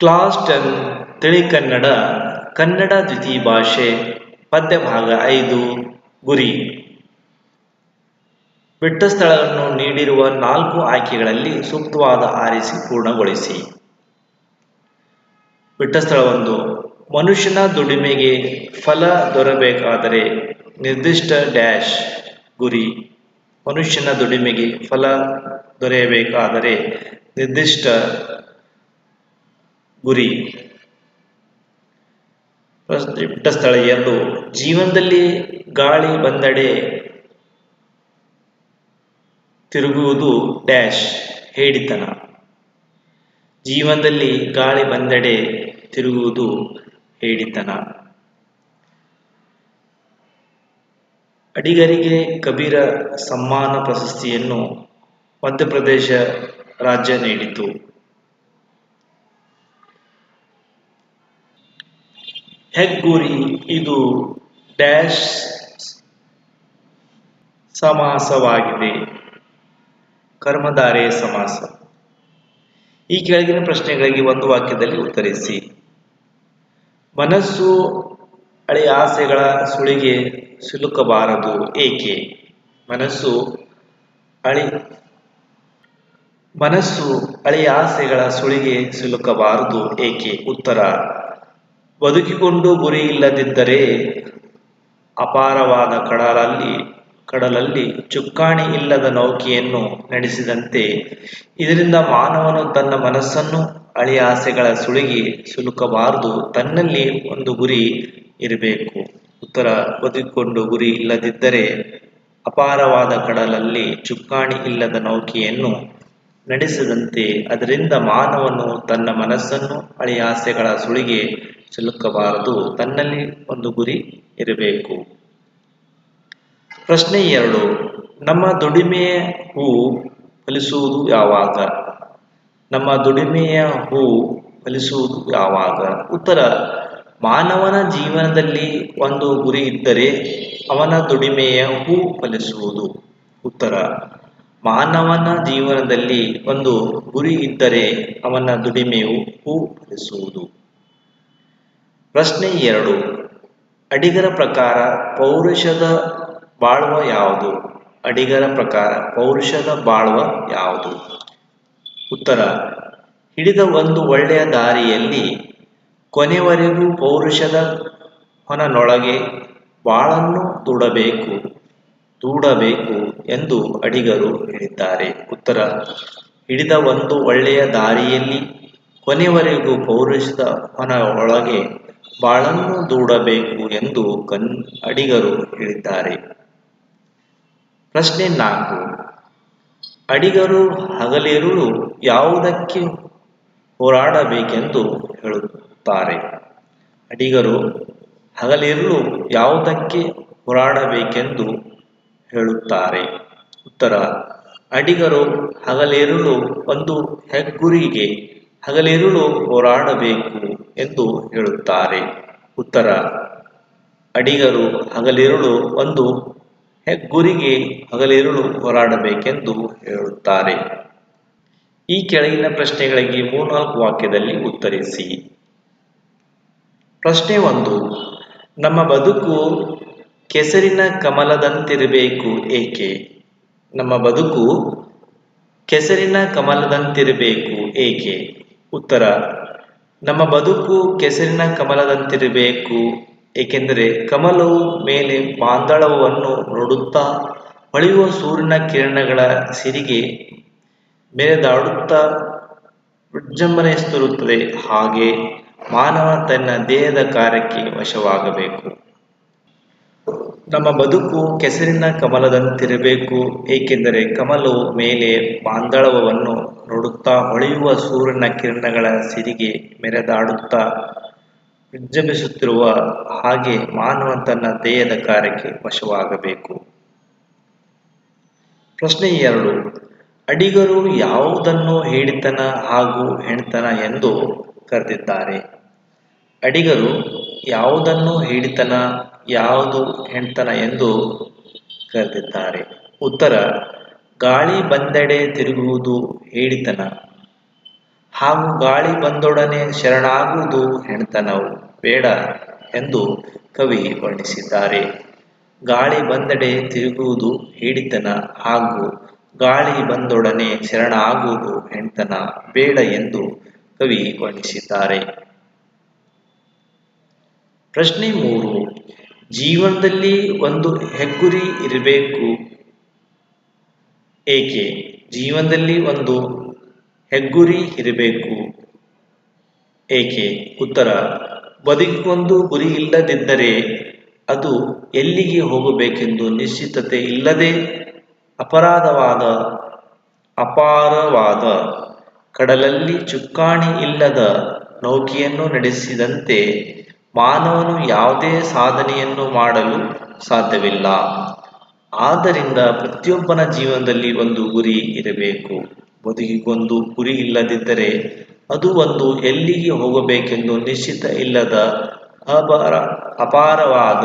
Class ten ತಿಳಿ ಕನ್ನಡ ಕನ್ನಡ ದ್ವಿತೀಯ ಭಾಷೆ ಪದ್ಯ ಭಾಗ ಐದು, ಗುರಿ. ಬಿಟ್ಟ ಸ್ಥಳವನ್ನು ನೀಡಿರುವ ನಾಲ್ಕು ಆಯ್ಕೆಗಳಲ್ಲಿ ಸೂಕ್ತವಾದ ಆರಿಸಿ ಪೂರ್ಣಗೊಳಿಸಿ. ಬಿಟ್ಟ ಸ್ಥಳವೊಂದು, ಮನುಷ್ಯನ ದುಡಿಮೆಗೆ ಫಲ ದೊರಬೇಕಾದರೆ ನಿರ್ದಿಷ್ಟ ಡ್ಯಾಶ್, ಗುರಿ. ಮನುಷ್ಯನ ದುಡಿಮೆಗೆ ಫಲ ದೊರೆಯಬೇಕಾದರೆ ನಿರ್ದಿಷ್ಟ ಗುರಿ. ಬಿಟ್ಟ ಸ್ಥಳ ಎರಡು. ಜೀವನದಲ್ಲಿ ಗಾಳಿ ಬಂದಡೆ ತಿರುಗುವುದು ಡ್ಯಾಶ್, ಹೇಡಿತನ. ಜೀವನದಲ್ಲಿ ಗಾಳಿ ಬಂದೆಡೆ ತಿರುಗುವುದು ಹೇಡಿತನ. ಅಡಿಗರಿಗೆ ಕಬೀರ ಸಮ್ಮಾನ ಪ್ರಶಸ್ತಿಯನ್ನು ಮಧ್ಯಪ್ರದೇಶ ರಾಜ್ಯ ನೀಡಿತು. ಹೆಗ್ಗುರಿ ಇದು ಡ್ಯಾಶ್ ಸಮಾಸವಾಗಿದೆ. ಕರ್ಮಧಾರೆ ಸಮಾಸ. ಈ ಕೆಳಗಿನ ಪ್ರಶ್ನೆಗಳಿಗೆ ಒಂದು ವಾಕ್ಯದಲ್ಲಿ ಉತ್ತರಿಸಿ. ಮನಸ್ಸು ಹಳೆಯ ಆಸೆಗಳ ಸುಳಿಗೆ ಸಿಲುಕಬಾರದು ಏಕೆ? ಮನಸ್ಸು ಅಳಿ ಮನಸ್ಸು ಹಳೆಯ ಆಸೆಗಳ ಸುಳಿಗೆ ಸಿಲುಕಬಾರದು ಏಕೆ? ಉತ್ತರ. ಬದುಕಿಕೊಂಡು ಗುರಿ ಇಲ್ಲದಿದ್ದರೆ ಅಪಾರವಾದ ಕಡಲಲ್ಲಿ ಕಡಲಲ್ಲಿ ಚುಕ್ಕಾಣಿ ಇಲ್ಲದ ನೌಕೆಯನ್ನು ನಡೆಸಿದಂತೆ ಇದರಿಂದ ಮಾನವನು ತನ್ನ ಮನಸ್ಸನ್ನು ಅಳಿ ಆಸೆಗಳ ಸುಳಿಗೆ ಸುಲುಕಬಾರದು, ತನ್ನಲ್ಲಿ ಒಂದು ಗುರಿ ಇರಬೇಕು. ಉತ್ತರ, ಬದುಕಿಕೊಂಡು ಗುರಿ ಇಲ್ಲದಿದ್ದರೆ ಅಪಾರವಾದ ಕಡಲಲ್ಲಿ ಚುಕ್ಕಾಣಿ ಇಲ್ಲದ ನೌಕೆಯನ್ನು ನಡೆಸದಂತೆ ಅದರಿಂದ ಮಾನವನು ತನ್ನ ಮನಸ್ಸನ್ನು ಅಳಿ ಆಸೆಗಳ ಸುಳಿಗೆ ಸಿಲುಕಬಾರದು ತನ್ನಲ್ಲಿ ಒಂದು ಗುರಿ ಇರಬೇಕು. ಪ್ರಶ್ನೆ ಎರಡು, ನಮ್ಮ ದುಡಿಮೆಯ ಹೂ ಫಲಿಸುವುದು ಯಾವಾಗ? ನಮ್ಮ ದುಡಿಮೆಯ ಹೂ ಫಲಿಸುವುದು ಯಾವಾಗ? ಉತ್ತರ, ಮಾನವನ ಜೀವನದಲ್ಲಿ ಒಂದು ಗುರಿ ಇದ್ದರೆ ಅವನ ದುಡಿಮೆಯ ಹೂ ಫಲಿಸುವುದು. ಉತ್ತರ, ಮಾನವನ ಜೀವನದಲ್ಲಿ ಒಂದು ಗುರಿ ಇದ್ದರೆ ಅವನ ದುಡಿಮೆಯು ಹೂ ಫಲಿಸುವುದು. ಪ್ರಶ್ನೆ ಎರಡು. ಅಡಿಗರ ಪ್ರಕಾರ ಪೌರುಷದ ಬಾಳ್ವ ಯಾವುದು? ಅಡಿಗರ ಪ್ರಕಾರ ಪೌರುಷದ ಬಾಳ್ವ ಯಾವುದು? ಉತ್ತರ. ಹಿಡಿದ ಒಂದು ಒಳ್ಳೆಯ ದಾರಿಯಲ್ಲಿ ಕೊನೆವರೆಗೂ ಪೌರುಷದ ಹೊನನೊಳಗೆ ಬಾಳನ್ನು ದೂಡಬೇಕು ದೂಡಬೇಕು ಎಂದು ಅಡಿಗರು ಹೇಳಿದ್ದಾರೆ. ಉತ್ತರ. ಹಿಡಿದ ಒಂದು ಒಳ್ಳೆಯ ದಾರಿಯಲ್ಲಿ ಕೊನೆವರೆಗೂ ಪೌರುಷದ ಹೊನ ಒಳಗೆ ಬಾಳನ್ನು ದೂಡಬೇಕು ಎಂದು ಕನ್, ಅಡಿಗರು ಹೇಳಿದ್ದಾರೆ. ಪ್ರಶ್ನೆ ನಾಲ್ಕು. ಅಡಿಗರು ಹಗಲಿರುಳು ಯಾವುದಕ್ಕೆ ಹೋರಾಡಬೇಕೆಂದು ಹೇಳುತ್ತಾರೆ. ಅಡಿಗರು ಹಗಲಿರುಳು ಯಾವುದಕ್ಕೆ ಹೋರಾಡಬೇಕೆಂದು ಹೇಳುತ್ತಾರೆ. ಉತ್ತರ. ಅಡಿಗರು ಹಗಲಿರುಳು ಒಂದು ಹೆಗ್ಗುರಿಗೆ ಹಗಲಿರುಳು ಹೋರಾಡಬೇಕು ಎಂದು ಹೇಳುತ್ತಾರೆ. ಉತ್ತರ, ಅಡಿಗರು ಹಗಲಿರುಳು ಒಂದು, ಹೆಗ್ಗುರಿಗೆ ಹಗಲಿರುಳು ಹೋರಾಡಬೇಕೆಂದು ಹೇಳುತ್ತಾರೆ. ಈ ಕೆಳಗಿನ ಪ್ರಶ್ನೆಗಳಿಗೆ ಮೂರ್ನಾಲ್ಕು ವಾಕ್ಯದಲ್ಲಿ ಉತ್ತರಿಸಿ. ಪ್ರಶ್ನೆ ಒಂದು, ನಮ್ಮ ಬದುಕು ಕೆಸರಿನ ಕಮಲದಂತಿರಬೇಕು ಏಕೆ? ನಮ್ಮ ಬದುಕು ಕೆಸರಿನ ಕಮಲದಂತಿರಬೇಕು ಏಕೆ? ಉತ್ತರ, ನಮ್ಮ ಬದುಕು ಕೆಸರಿನ ಕಮಲದಂತಿರಬೇಕು, ಏಕೆಂದರೆ ಕಮಲವು ಮೇಲೆ ಪಾಂದಳವನ್ನು ನೋಡುತ್ತಾ ಹೊಳೆಯುವ ಸೂರ್ಯನ ಕಿರಣಗಳ ಸಿರಿಗೆ ಮೆರೆದಾಡುತ್ತಾ ವಿಜೃಂಭಣೆಸುತ್ತಿರುತ್ತದೆ ಹಾಗೆ ಮಾನವ ತನ್ನ ದೇಹದ ಕಾರ್ಯಕ್ಕೆ ವಶವಾಗಬೇಕು. ನಮ್ಮ ಬದುಕು ಕೆಸರಿನ ಕಮಲದಂತಿರಬೇಕು, ಏಕೆಂದರೆ ಕಮಲವು ಮೇಲೆ ಮಾಂದಳವನ್ನು ನೋಡುತ್ತಾ ಹೊಳೆಯುವ ಸೂರ್ಯನ ಕಿರಣಗಳ ಸಿರಿಗೆ ಮೆರೆದಾಡುತ್ತಾ ವಿಜೃಂಭಿಸುತ್ತಿರುವ ಹಾಗೆ ಮಾನವ ತನ್ನ ದೇಹದ ಕಾರ್ಯಕ್ಕೆ ವಶವಾಗಬೇಕು. ಪ್ರಶ್ನೆ ಎರಡು, ಅಡಿಗರು ಯಾವುದನ್ನು ಹೇಳಿತನ ಹಾಗೂ ಹೆಣ್ತನ ಎಂದು ಕರೆದಿದ್ದಾರೆ. ಅಡಿಗರು ಯಾವುದನ್ನು ಹೇಳಿತನ, ಯಾವುದು ಹೆಣ್ತನ ಎಂದು ಕರೆದಿದ್ದಾರೆ. ಉತ್ತರ ಗಾಳಿ ಬಂದೆಡೆ ತಿರುಗುವುದು ಹೇಳಿತನ. ಹಾಗೂ ಗಾಳಿ ಬಂದೊಡನೆ ಶರಣಾಗುವುದು ಹೆಣ್ತನವು. ಬೇಡ ಎಂದು ಕವಿ ವರ್ಣಿಸಿದ್ದಾರೆ. ಗಾಳಿ ಬಂದೆಡೆ ತಿರುಗುವುದು ಹೇಳಿತನ ಹಾಗೂ ಗಾಳಿ ಬಂದೊಡನೆ ಶರಣಾಗುವುದು ಹೆಣ್ತನ ಬೇಡ ಎಂದು ಕವಿ ವರ್ಣಿಸಿದ್ದಾರೆ. ಪ್ರಶ್ನೆ ಮೂರು. ಜೀವನದಲ್ಲಿ ಒಂದು ಹೆಗ್ಗುರಿ ಇರಬೇಕು. ಏಕೆ? ಜೀವನದಲ್ಲಿ ಒಂದು ಹೆಗ್ಗುರಿ ಇರಬೇಕು. ಏಕೆ? ಉತ್ತರ ಬದುಕೊಂದು ಗುರಿ ಇಲ್ಲದಿದ್ದರೆ ಅದು ಎಲ್ಲಿಗೆ ಹೋಗಬೇಕೆಂದು ನಿಶ್ಚಿತತೆ ಇಲ್ಲದೆ ಅಪರಾಧವಾದ, ಅಪಾರವಾದ, ಕಡಲಲ್ಲಿ ಚುಕ್ಕಾಣಿ ಇಲ್ಲದ ನೌಕೆಯನ್ನು ನಡೆಸಿದಂತೆ ಮಾನವನು ಯಾವುದೇ ಸಾಧನೆಯನ್ನು ಮಾಡಲು ಸಾಧ್ಯವಿಲ್ಲ. ಆದ್ದರಿಂದ ಪ್ರತಿಯೊಬ್ಬನ ಜೀವನದಲ್ಲಿ ಒಂದು ಗುರಿ ಇರಬೇಕು. ಬದುಕಿಗೊಂದು ಗುರಿ ಇಲ್ಲದಿದ್ದರೆ ಅದು ಒಂದು ಎಲ್ಲಿಗೆ ಹೋಗಬೇಕೆಂದು ನಿಶ್ಚಿತ ಇಲ್ಲದ ಅಪಾರ, ಅಪಾರವಾದ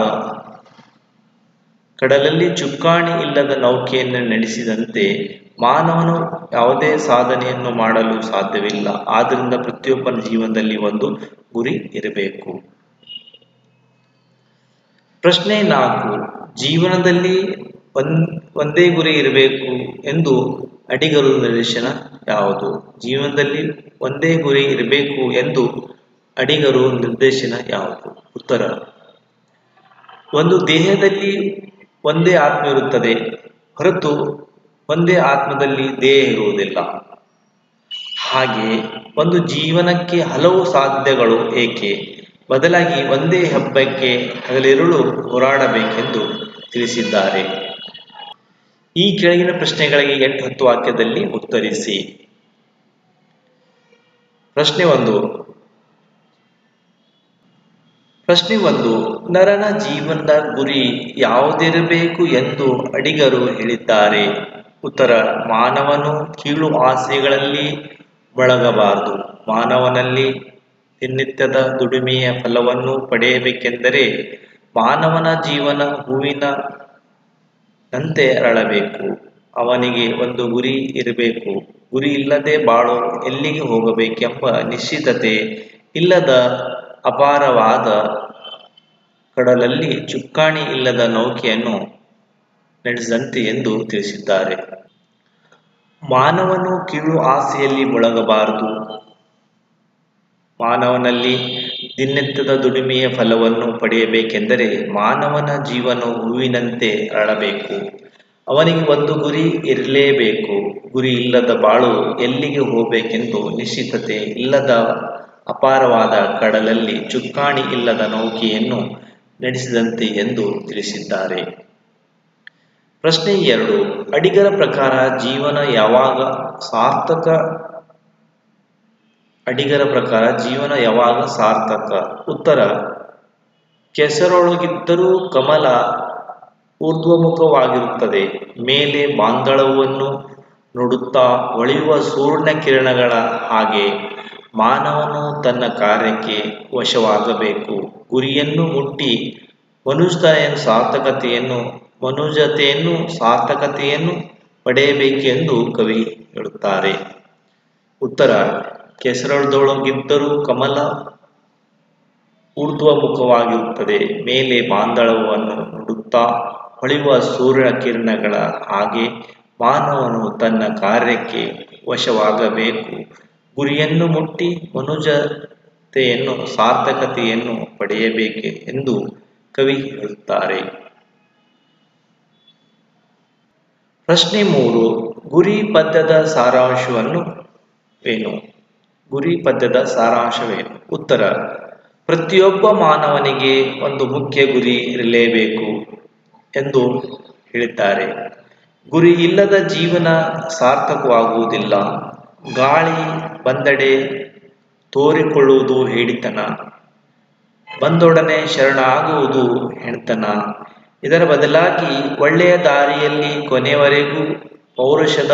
ಕಡಲಲ್ಲಿ ಚುಕ್ಕಾಣಿ ಇಲ್ಲದ ನೌಕೆಯನ್ನು ನಡೆಸಿದಂತೆ ಮಾನವನು ಯಾವುದೇ ಸಾಧನೆಯನ್ನು ಮಾಡಲು ಸಾಧ್ಯವಿಲ್ಲ. ಆದ್ದರಿಂದ ಪ್ರತಿಯೊಬ್ಬನ ಜೀವನದಲ್ಲಿ ಒಂದು ಗುರಿ ಇರಬೇಕು. ಪ್ರಶ್ನೆ ನಾಲ್ಕು. ಜೀವನದಲ್ಲಿ ಒಂದ್ ಗುರಿ ಇರಬೇಕು ಎಂದು ಅಡಿಗರು ನಿರ್ದೇಶನ ಯಾವುದು? ಜೀವನದಲ್ಲಿ ಒಂದೇ ಗುರಿ ಇರಬೇಕು ಎಂದು ಅಡಿಗರು ನಿರ್ದೇಶನ ಯಾವುದು? ಉತ್ತರ. ಒಂದು ದೇಹದಲ್ಲಿ ಒಂದೇ ಆತ್ಮ ಇರುತ್ತದೆ. ಹೊರತು ಒಂದೇ ಆತ್ಮದಲ್ಲಿ ದೇಹ ಇರುವುದಿಲ್ಲ. ಹಾಗೆ ಒಂದು ಜೀವನಕ್ಕೆ ಹಲವು ಸಾಧ್ಯಗಳು ಏಕೆ? ಬದಲಾಗಿ ಒಂದೇ ಹಬ್ಬಕ್ಕೆ ಹಗಲಿರುಳು ಹೋರಾಡಬೇಕೆಂದು ತಿಳಿಸಿದ್ದಾರೆ. ಈ ಕೆಳಗಿನ ಪ್ರಶ್ನೆಗಳಿಗೆ ಎಂಟು ಹತ್ತು ವಾಕ್ಯದಲ್ಲಿ ಉತ್ತರಿಸಿ. ಪ್ರಶ್ನೆ ಒಂದು. ಪ್ರಶ್ನೆ ಒಂದು, ನರನ ಜೀವನದ ಗುರಿ ಯಾವುದಿರಬೇಕು ಎಂದು ಅಡಿಗರು ಹೇಳಿದ್ದಾರೆ. ಉತ್ತರ, ಮಾನವನು ಕೀಳು ಆಸೆಗಳಲ್ಲಿ ಬಳಗಬಾರದು. ಮಾನವನಲ್ಲಿ ದಿನನಿತ್ಯದ ದುಡಿಮೆಯ ಫಲವನ್ನು ಪಡೆಯಬೇಕೆಂದರೆ ಮಾನವನ ಜೀವನ ಹೂವಿನ ನಂತೆ ಅರಳಬೇಕು. ಅವನಿಗೆ ಒಂದು ಗುರಿ ಇರಬೇಕು. ಗುರಿ ಇಲ್ಲದೆ ಬಾಳು ಎಲ್ಲಿಗೆ ಹೋಗಬೇಕೆಂಬ ನಿಶ್ಚಿತತೆ ಇಲ್ಲದ ಅಪಾರವಾದ ಕಡಲಲ್ಲಿ ಚುಕ್ಕಾಣಿ ಇಲ್ಲದ ನೌಕೆಯನ್ನು ನಡೆಸಿದಂತೆ ಎಂದು ತಿಳಿಸಿದ್ದಾರೆ. ಮಾನವನು ಕೀಳು ಆಸೆಯಲ್ಲಿ ಮುಳಗಬಾರದು. ಮಾನವನಲ್ಲಿ ದಿನನಿತ್ಯದ ದುಡಿಮೆಯ ಫಲವನ್ನು ಪಡೆಯಬೇಕೆಂದರೆ ಮಾನವನ ಜೀವನ ಹೂವಿನಂತೆ ಅರಳಬೇಕು. ಅವನಿಗೆ ಒಂದು ಗುರಿ ಇರಲೇಬೇಕು. ಗುರಿ ಇಲ್ಲದ ಬಾಳು ಎಲ್ಲಿಗೆ ಹೋಗಬೇಕೆಂದು ನಿಶ್ಚಿತತೆ ಇಲ್ಲದ ಅಪಾರವಾದ ಕಡಲಲ್ಲಿ ಚುಕ್ಕಾಣಿ ಇಲ್ಲದ ನೌಕೆಯನ್ನು ನಡೆಸಿದಂತೆ ಎಂದು ತಿಳಿಸಿದ್ದಾರೆ. ಪ್ರಶ್ನೆ ಎರಡು, ಅಡಿಗರ ಪ್ರಕಾರ ಜೀವನ ಯಾವಾಗ ಸಾರ್ಥಕ ಅಡಿಗರ ಪ್ರಕಾರ ಜೀವನ ಯಾವಾಗ ಸಾರ್ಥಕ? ಉತ್ತರ, ಕೆಸರೊಳಗಿದ್ದರೂ ಕಮಲ ಊರ್ಧ್ವಮುಖವಾಗಿರುತ್ತದೆ. ಮೇಲೆ ಬಾಂಧಳವನ್ನು ನೋಡುತ್ತಾ ಒಳೆಯುವ ಸೂರ್ಯನ ಕಿರಣಗಳ ಹಾಗೆ ಮಾನವನು ತನ್ನ ಕಾರ್ಯಕ್ಕೆ ವಶವಾಗಬೇಕು. ಗುರಿಯನ್ನು ಮುಟ್ಟಿ ಮನುಷ್ಯನ ಸಾರ್ಥಕತೆಯನ್ನು, ಮನುಜತೆಯನ್ನು ಸಾರ್ಥಕತೆಯನ್ನು ಪಡೆಯಬೇಕೆಂದು ಕವಿ ಹೇಳುತ್ತಾರೆ. ಉತ್ತರ ಕೆಸರದೊಳಗಿದ್ದರೂ ಕಮಲ ಊರ್ಧ್ವಮುಖವಾಗಿರುತ್ತದೆ ಮೇಲೆ ಬಾಂಧಳವನ್ನು ನೋಡುತ್ತಾ ಹೊಳೆಯುವ ಸೂರ್ಯ ಕಿರಣಗಳ ಹಾಗೆ ಮಾನವನು ತನ್ನ ಕಾರ್ಯಕ್ಕೆ ವಶವಾಗಬೇಕು. ಗುರಿಯನ್ನು ಮುಟ್ಟಿ ಮನುಜತೆಯನ್ನು, ಸಾರ್ಥಕತೆಯನ್ನು ಪಡೆಯಬೇಕೆ ಎಂದು ಕವಿ ಹೇಳುತ್ತಾರೆ. ಪ್ರಶ್ನೆ ಮೂರು, ಗುರಿ ಪದ್ಯದ ಸಾರಾಂಶವನ್ನು ಏನು? ಗುರಿ ಪದ್ಯದ ಸಾರಾಂಶವೇನು ಉತ್ತರ, ಪ್ರತಿಯೊಬ್ಬ ಮಾನವನಿಗೆ ಒಂದು ಮುಖ್ಯ ಗುರಿ ಇರಲೇಬೇಕು ಎಂದು ಹೇಳಿದ್ದಾರೆ. ಗುರಿ ಇಲ್ಲದ ಜೀವನ ಸಾರ್ಥಕವಾಗುವುದಿಲ್ಲ. ಗಾಳಿ ಬಂದಡೆ ತೋರಿಕೊಳ್ಳುವುದು ಹೇಳಿತನ ಬಂದೊಡನೆ ಶರಣಾಗುವುದು ಹೆಣ್ತನ. ಇದರ ಬದಲಾಗಿ ಒಳ್ಳೆಯ ದಾರಿಯಲ್ಲಿ ಕೊನೆಯವರೆಗೂ ಪೌರುಷದ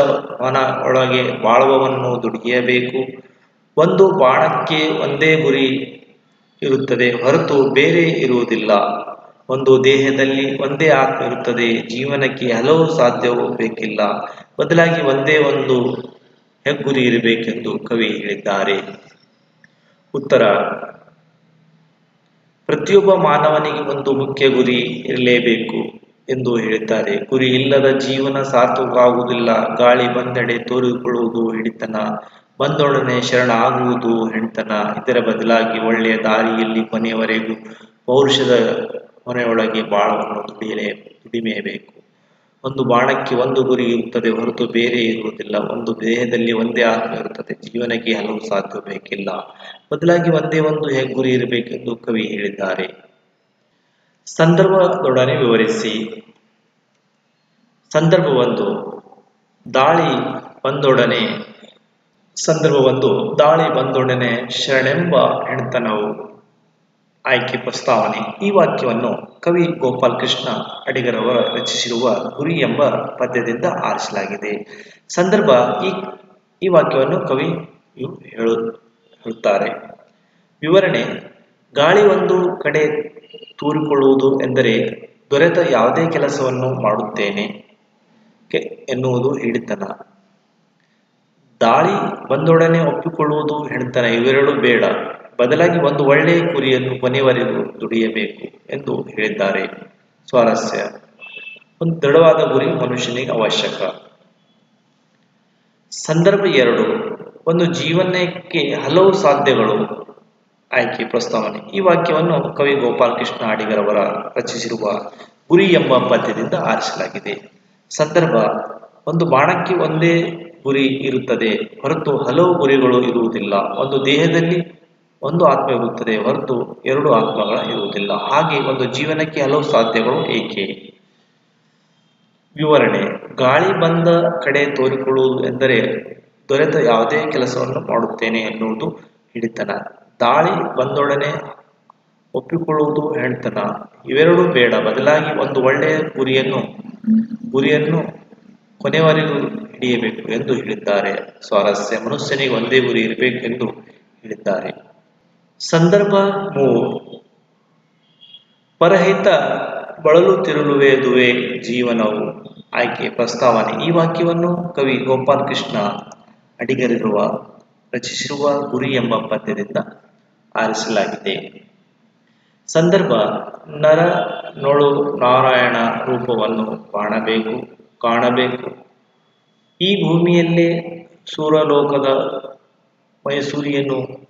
ಒಳಗೆ ಬಾಳುವವನ್ನು ದುಡಿಯಬೇಕು. ಒಂದು ಬಾಣಕ್ಕೆ ಒಂದೇ ಗುರಿ ಇರುತ್ತದೆ ಹೊರತು ಬೇರೆ ಇರುವುದಿಲ್ಲ. ಒಂದು ದೇಹದಲ್ಲಿ ಒಂದೇ ಆತ್ಮ ಇರುತ್ತದೆ, ಜೀವನಕ್ಕೆ ಹಲವು ಸಾಧ್ಯವೂ ಬೇಕಿಲ್ಲ. ಬದಲಾಗಿ ಒಂದೇ ಒಂದು ಹೆಗ್ಗುರಿ ಇರಬೇಕೆಂದು ಕವಿ ಹೇಳಿದ್ದಾರೆ. ಉತ್ತರ, ಪ್ರತಿಯೊಬ್ಬ ಮಾನವನಿಗೆ ಒಂದು ಮುಖ್ಯ ಗುರಿ ಇರಲೇಬೇಕು ಎಂದು ಹೇಳಿದ್ದಾರೆ. ಗುರಿ ಇಲ್ಲದ ಜೀವನ ಸಾರ್ಥಕವಾಗುವುದಿಲ್ಲ, ಗಾಳಿ ಬಂದೆಡೆ ತೋರಿಕೊಳ್ಳುವುದು ಹಿಡಿತನ. ಬಂದೊಡನೆ ಶರಣ ಆಗುವುದು ಹೆಣ್ತನ ಇದರ ಬದಲಾಗಿ ಒಳ್ಳೆಯ ದಾರಿಯಲ್ಲಿ ಕೊನೆಯವರೆಗೂ ಪೌರುಷದ ಮನೆಯೊಳಗೆ ಬಾಳವನ್ನು ದುಡಿಯಲೇ ದುಡಿಮೆಯಬೇಕು ಒಂದು ಬಾಣಕ್ಕೆ ಒಂದು ಗುರಿ ಇರುತ್ತದೆ, ಹೊರತು ಬೇರೆ ಇರುವುದಿಲ್ಲ. ಒಂದು ದೇಹದಲ್ಲಿ ಒಂದೇ ಆತ್ಮ ಇರುತ್ತದೆ. ಜೀವನಕ್ಕೆ ಹಲವು ಸಾಧ್ಯ ಬೇಕಿಲ್ಲ ಬದಲಾಗಿ ಒಂದೇ ಒಂದು ಗುರಿ ಇರಬೇಕೆಂದು ಕವಿ ಹೇಳಿದ್ದಾರೆ. ಸಂದರ್ಭದೊಡನೆ ವಿವರಿಸಿ. ಸಂದರ್ಭ ಒಂದು. ದಾಳಿ ಬಂದೊಡನೆ ಸಂದರ್ಭ ಒಂದು ದಾಳಿ ಬಂದೊಡನೆ ಶರಣೆಂಬ ಹೆಣ್ತನವು ಆಯ್ಕೆ ಪ್ರಸ್ತಾವನೆ. ಈ ವಾಕ್ಯವನ್ನು ಕವಿ ಗೋಪಾಲ್ ಕೃಷ್ಣ ಅಡಿಗರವರ ರಚಿಸಿರುವ ಗುರಿ ಎಂಬ ಪದ್ಯದಿಂದ ಆರಿಸಲಾಗಿದೆ. ಸಂದರ್ಭ ಈ ಈ ವಾಕ್ಯವನ್ನು ಕವಿ ಹೇಳು, ಹೇಳುತ್ತಾರೆ. ವಿವರಣೆ, ಗಾಳಿ ಒಂದು ಕಡೆ ತೂರಿಕೊಳ್ಳುವುದು ಎಂದರೆ ದೊರೆತ ಯಾವುದೇ ಕೆಲಸವನ್ನು ಮಾಡುತ್ತೇನೆ ಎನ್ನುವುದು ಹಿಡಿತನ. ದಾಳಿ ಬಂದೊಡನೆ ಒಪ್ಪಿಕೊಳ್ಳುವುದು ಹೆಣ್ತನ ಇವೆರಡೂ ಬೇಡ. ಬದಲಾಗಿ ಒಂದು ಒಳ್ಳೆಯ ಗುರಿಯನ್ನು ಕೊನೆಯವರೆಗೂ ದುಡಿಯಬೇಕು ಎಂದು ಹೇಳಿದ್ದಾರೆ. ಸ್ವಾರಸ್ಯ. ಒಂದು ದೃಢವಾದ ಗುರಿ ಮನುಷ್ಯನಿಗೆ ಅವಶ್ಯಕ. ಸಂದರ್ಭ ಎರಡು. ಒಂದು ಜೀವನಕ್ಕೆ ಹಲವು ಸಾಧ್ಯಗಳು. ಆಯ್ಕೆ, ಪ್ರಸ್ತಾವನೆ. ಈ ವಾಕ್ಯವನ್ನು ಕವಿ ಗೋಪಾಲಕೃಷ್ಣ ಅಡಿಗರವರ ರಚಿಸಿರುವ ಗುರಿ ಎಂಬ ಪದ್ಯದಿಂದ ಆರಿಸಲಾಗಿದೆ. ಸಂದರ್ಭ. ಒಂದು ಬಾಣಕ್ಕೆ ಒಂದೇ ಗುರಿ ಇರುತ್ತದೆ. ಹೊರತು ಹಲವು ಗುರಿಗಳು ಇರುವುದಿಲ್ಲ. ಒಂದು ದೇಹದಲ್ಲಿ ಒಂದು ಆತ್ಮ ಇರುತ್ತದೆ. ಹೊರತು ಎರಡು ಆತ್ಮಗಳ ಇರುವುದಿಲ್ಲ. ಹಾಗೆ ಒಂದು ಜೀವನಕ್ಕೆ ಹಲವು ಸಾಧ್ಯಗಳು ಏಕೆ? ವಿವರಣೆ. ಗಾಳಿ ಬಂದ ಕಡೆ ತೋರಿಕೊಳ್ಳುವುದು ಎಂದರೆ ದೊರೆತ ಯಾವುದೇ ಕೆಲಸವನ್ನು ಮಾಡುತ್ತೇನೆ ಎನ್ನುವುದು ಹಿಡಿತನ. ದಾಳಿ ಬಂದೊಡನೆ ಒಪ್ಪಿಕೊಳ್ಳುವುದು ಹೇಳ್ತನ. ಇವೆರಡೂ ಬೇಡ. ಬದಲಾಗಿ ಒಂದು ಒಳ್ಳೆಯ ಗುರಿಯನ್ನು ಗುರಿಯನ್ನು ಕೊನೆವರೆಗೂ ಹಿಡಿಯಬೇಕು ಎಂದು ಹೇಳಿದ್ದಾರೆ. ಸ್ವಾರಸ್ಯ ಮನುಷ್ಯನಿಗೆ ಒಂದೇ ಗುರಿ ಇರಬೇಕು ಎಂದು ಹೇಳಿದ್ದಾರೆ. ಸಂದರ್ಭ ಮೂರು. ಪರಹಿತ ಬಳಲು ದುವೆ ಜೀವನವು. ಆಯ್ಕೆ, ಪ್ರಸ್ತಾವನೆ. ಈ ವಾಕ್ಯವನ್ನು ಕವಿ ಗೋಪಾಲ್ ಕೃಷ್ಣ ಅಡಿಗರಿರುವ, ರಚಿಸಿರುವ ಗುರಿ ಎಂಬ ಪದ್ಯದಿಂದ ಆರಿಸಲಾಗಿದೆ. ಸಂದರ್ಭ ನರ ನೋಳು ನಾರಾಯಣ ರೂಪವನ್ನು ಕಾಣಬೇಕು ಕಾಣಬೇಕು. ಈ ಭೂಮಿಯಲ್ಲೇ ಸೂರಲೋಕದ ಮೈಸೂರಿಯನ್ನು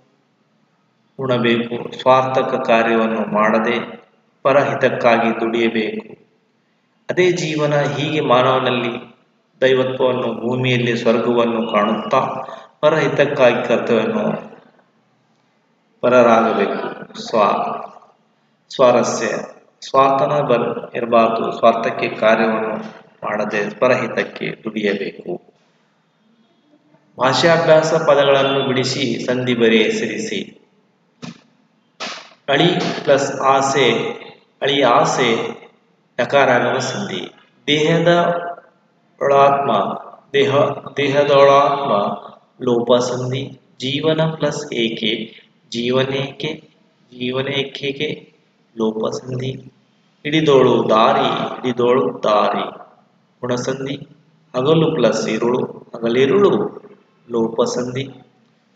ಉಣಬೇಕು, ಸ್ವಾರ್ಥಕ ಕಾರ್ಯವನ್ನು ಮಾಡದೆ ಪರಹಿತಕ್ಕಾಗಿ ದುಡಿಯಬೇಕು. ಅದೇ ಜೀವನ ಹೀಗೆ ಮಾನವನಲ್ಲಿ ದೈವತ್ವವನ್ನು, ಭೂಮಿಯಲ್ಲಿ ಸ್ವರ್ಗವನ್ನು ಕಾಣುತ್ತಾ ಪರಹಿತಕ್ಕಾಗಿ ಕರ್ತವ್ಯವನ್ನು ಪರರಾಗಬೇಕು. ಸ್ವ, ಸ್ವಾರಸ್ಯ ಸ್ವಾರ್ಥನ ಬರ್, ಇರಬಾರ್ದು. ಸ್ವಾರ್ಥಕ್ಕೆ ಕಾರ್ಯವನ್ನು ಮಾಡದೆ ಪರಹಿತಕ್ಕೆ ದುಡಿಯಬೇಕು ಭಾಷಾಭ್ಯಾಸ ಪದಗಳನ್ನು ಬಿಡಿಸಿ ಸಂಧಿ ಬರೆ ಹೆಸರಿಸಿ ಅಳಿ ಪ್ಲಸ್ ಆಸೆ, ಅಳಿ ಆಸೆ ನಕಾರಾಗಮ ಸಂಧಿ. ದೇಹದ ಒಳಾತ್ಮ, ದೇಹ, ದೇಹದೊಳಾತ್ಮ, ಲೋಪ ಸಂಧಿ. ಜೀವನ ಪ್ಲಸ್ ಏಕೆ ಜೀವನೇಕೆ ಜೀವನೇಕೆಗೆ ಲೋಪ ಸಂಧಿ. ಹಿಡಿದೋಳು ದಾರಿ ಹಿಡಿದೋಳು ದಾರಿ. ಗುಣಸಂಧಿ ಹಗಲು ಪ್ಲಸ್ ಇರುಳು, ಹಗಲಿರುಳು ಲೋಪಸಂಧಿ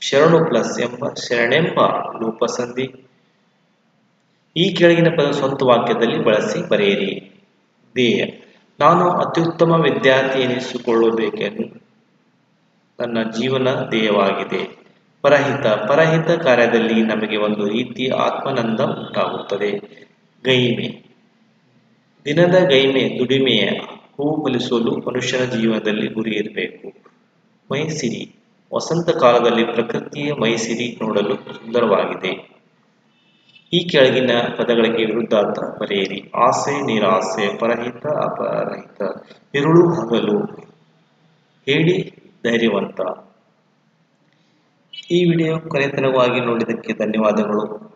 ಶರಣು ಪ್ಲಸ್ ಎಂಬ, ಶರಣೆಂಬ ಲೋಪಸಂಧಿ ಈ ಕೆಳಗಿನ ಪದ ಸ್ವಂತ ವಾಕ್ಯದಲ್ಲಿ ಬಳಸಿ ಬರೆಯಿರಿ. ಧ್ಯೇಯ ನಾನು ಅತ್ಯುತ್ತಮ ವಿದ್ಯಾರ್ಥಿ ಎನಿಸಿಕೊಳ್ಳಬೇಕೆಂದು ನನ್ನ ಜೀವನ ಧ್ಯೇಯವಾಗಿದೆ ಪರಹಿತ ಪರಹಿತ ಕಾರ್ಯದಲ್ಲಿ ನಮಗೆ ಒಂದು ರೀತಿಯ ಆತ್ಮನಂದ ಉಂಟಾಗುತ್ತದೆ. ಗೈಮೆ, ದಿನದ ಗೈಮೆ ದುಡಿಮೆಯ ಹೂವು ಬಲಿಸಲು ಮನುಷ್ಯನ ಜೀವನದಲ್ಲಿ ಗುರಿ ಇರಬೇಕು. ಮೈಸಿರಿ, ವಸಂತ ಕಾಲದಲ್ಲಿ ಪ್ರಕೃತಿಯ ಮೈಸಿರಿ ನೋಡಲು ಸುಂದರವಾಗಿದೆ. ಈ ಕೆಳಗಿನ ಪದಗಳಿಗೆ ವಿರುದ್ಧಾರ್ಥ ಬರೆಯಿರಿ. ಆಸೆ, ನಿರಾಸೆ ಪರಹಿತ ಅಪರಹಿತ, ಇರುಳು, ಹಗಲು, ಹೇಳಿ, ಧೈರ್ಯವಂತ. ಈ ವಿಡಿಯೋ ಕೊನೆತನವಾಗಿ ನೋಡಿದ್ದಕ್ಕೆ ಧನ್ಯವಾದಗಳು.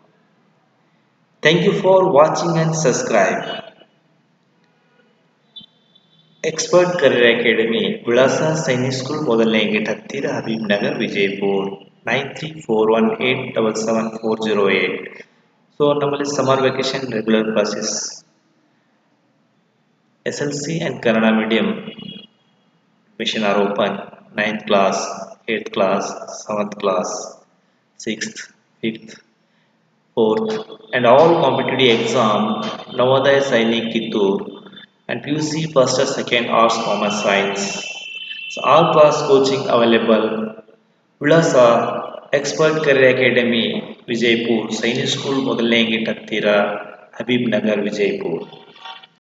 Thank you for watching and subscribe expert career academy ವಿಳಾಸ ಸೈನಿಕ್ ಸ್ಕೂಲ್ ಮೊದಲನೇ ಗೇಟ್ ಹತ್ತಿರ Habib Nagar Vijayapur nine three four one eight double seven four zero eight so ನಮ್ಮಲ್ಲಿ summer vacation regular classes S L C and Kannada medium mission are open ninth class eighth class seventh class sixth fifth fourth and all competitive exam Navodaya Sainik Kittur and PUC first or second arts commerce science. So all class coaching available. ವಿಳಾಸ expert career academy Vijayapur Sainik school ಮೊದಲನೇ gate ಹತ್ತಿರ ಹಬೀಬ್ ನಗರ್ ವಿಜಯಪುರ್